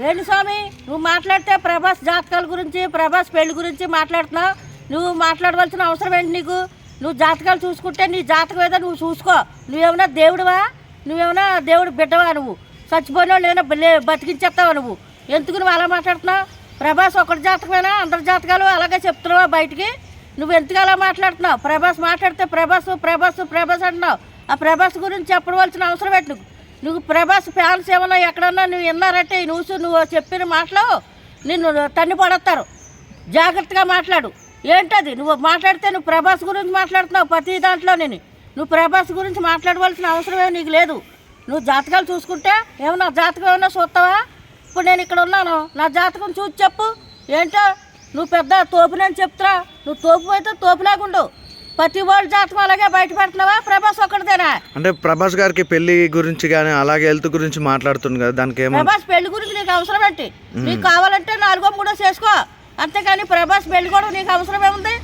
రేణు స్వామి నువ్వు మాట్లాడితే ప్రభాస్ జాతకాల గురించి ప్రభాస్ పెళ్ళి గురించి మాట్లాడుతున్నావు. నువ్వు మాట్లాడవలసిన అవసరం ఏంటి నీకు? నువ్వు జాతకాలు చూసుకుంటే నీ జాతకం ఏదో నువ్వు చూసుకో. నువ్వేమన్నా దేవుడివా? నువ్వేమన్నా దేవుడు బిడ్డవా నువ్వు? చచ్చిపోయినా వాళ్ళు బతికించేస్తావా నువ్వు? ఎందుకు నువ్వు అలా మాట్లాడుతున్నావు? ప్రభాస్ ఒకటి జాతకమేనా? అందరి జాతకాలు అలాగే చెప్తున్నావా బయటికి? నువ్వు ఎందుకు అలా మాట్లాడుతున్నావు? ప్రభాస్ మాట్లాడితే ప్రభాస్ ప్రభాస్ ప్రభాస్ అంటున్నావు. ఆ ప్రభాస్ గురించి చెప్పవలసిన అవసరం ఏంటి నువ్వు ప్రభాస్ ఫ్యాన్స్ ఏమన్నా ఎక్కడన్నా నువ్వు విన్నారంటే ఈ న్యూస్ నువ్వు చెప్పిన మాటలు నిన్ను తన్ని పడతారు జాగ్రత్తగా మాట్లాడు. ఏంటది? నువ్వు మాట్లాడితే నువ్వు ప్రభాస్ గురించి మాట్లాడుతున్నావు ప్రతి దాంట్లో నేను. నువ్వు ప్రభాస్ గురించి మాట్లాడవలసిన అవసరం ఏమి నీకు లేదు. నువ్వు జాతకాలు చూసుకుంటే ఏమన్నా జాతకం ఏమన్నా చూస్తావా? ఇప్పుడు నేను ఇక్కడ ఉన్నాను. నా జాతకం చూసి చెప్పు. ఏంటో? నువ్వు పెద్ద తోపునని చెప్తురా. నువ్వు తోపు అయితే తోపులాగుండు ప్రతి వాళ్ళ జాతకం అలాగే బయట పెడుతున్నావా? ప్రభాస్ ఒక్కడిదేనా? అంటే ప్రభాస్ గారికి పెళ్ళి గురించి కానీ అలాగే హెల్త్ గురించి మాట్లాడుతుంది కదా దానికి ఏమో ప్రభాస్ పెళ్ళి గురించి నీకు అవసరం ఏంటి? నీకు కావాలంటే నాలుగో మూడో చేసుకో. అంతేకాని ప్రభాస్ పెళ్ళి కూడా నీకు అవసరం ఏముంది?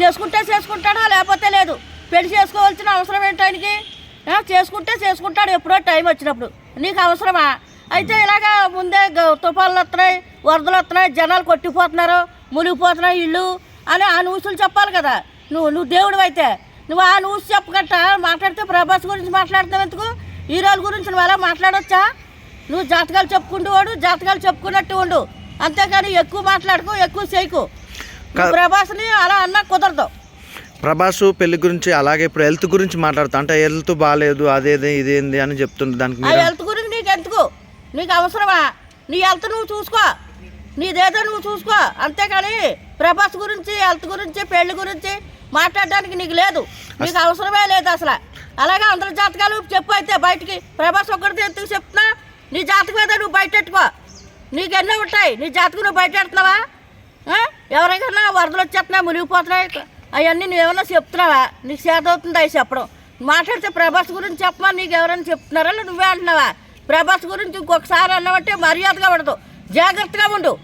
చేసుకుంటే చేసుకుంటాడా? లేకపోతే లేదు. పెళ్ళి చేసుకోవాల్సిన అవసరం ఏంటి ఆయనకి? చేసుకుంటే చేసుకుంటాడు. ఎప్పుడో టైం వచ్చినప్పుడు. నీకు అవసరమా? అయితే ఇలాగా ముందే తుఫాన్లు వస్తున్నాయి వరదలు వస్తున్నాయి జనాలు కొట్టిపోతున్నారు మునిగిపోతున్నాయి ఇల్లు అని ఆ న్యూస్లు చెప్పాలి కదా. నువ్వు నువ్వు దేవుడు అయితే. నువ్వు ఆ న్యూస్ చెప్పగట్ట మాట్లాడితే ప్రభాస్ గురించి మాట్లాడతావు ఎందుకు? హీరోల గురించి నువ్వు అలా మాట్లాడొచ్చా? నువ్వు జాతకాలు చెప్పుకుంటూ వాడు జాతకాలు చెప్పుకున్నట్టు ఉండు. అంతేకాని ఎక్కువ మాట్లాడుకో ఎక్కువ చేయకు. ప్రభాస్ని అలా అన్నా కుదరదు. ప్రభాస్ పెళ్ళి గురించి అలాగే ఇప్పుడు హెల్త్ గురించి మాట్లాడుతా. అంటే హెల్త్ బాగాలేదు అదేది ఇదేంది అని చెప్తుంది దానికి ఆ హెల్త్ గురించి నీకు ఎందుకు? నీకు అవసరమా? నీ హెల్త్ నువ్వు చూసుకో. నీదేదో నువ్వు చూసుకో. అంతేకాని ప్రభాస్ గురించి హెల్త్ గురించి పెళ్ళి గురించి మాట్లాడడానికి నీకు లేదు. నీకు అవసరమే లేదు అసలు. అలాగే అందరి జాతకాలు చెప్పు అయితే బయటికి. ప్రభాస్ ఒక్కడితో ఎందుకు చెప్తున్నా? నీ జాతకం ఏదో నువ్వు బయట పెట్టుకో నీకు ఎన్నో ఉంటాయి. నీ జాతకం నువ్వు బయట పెడుతున్నావా ఎవరికైనా వరదలు వచ్చేస్తున్నా మునిగిపోతున్నాయి. అవన్నీ నువ్వేమన్నా చెప్తున్నావా? నీకు చేత అవుతుంది అవి చెప్పడం? మాట్లాడితే ప్రభాస్ గురించి చెప్పమా? నీకు ఎవరైనా చెప్తున్నారా? నువ్వే అంటున్నావా? ప్రభాస్ గురించి ఇంకొకసారి అన్నావంటే మర్యాదగా ఉండదు. జాగ్రత్తగా ఉండు.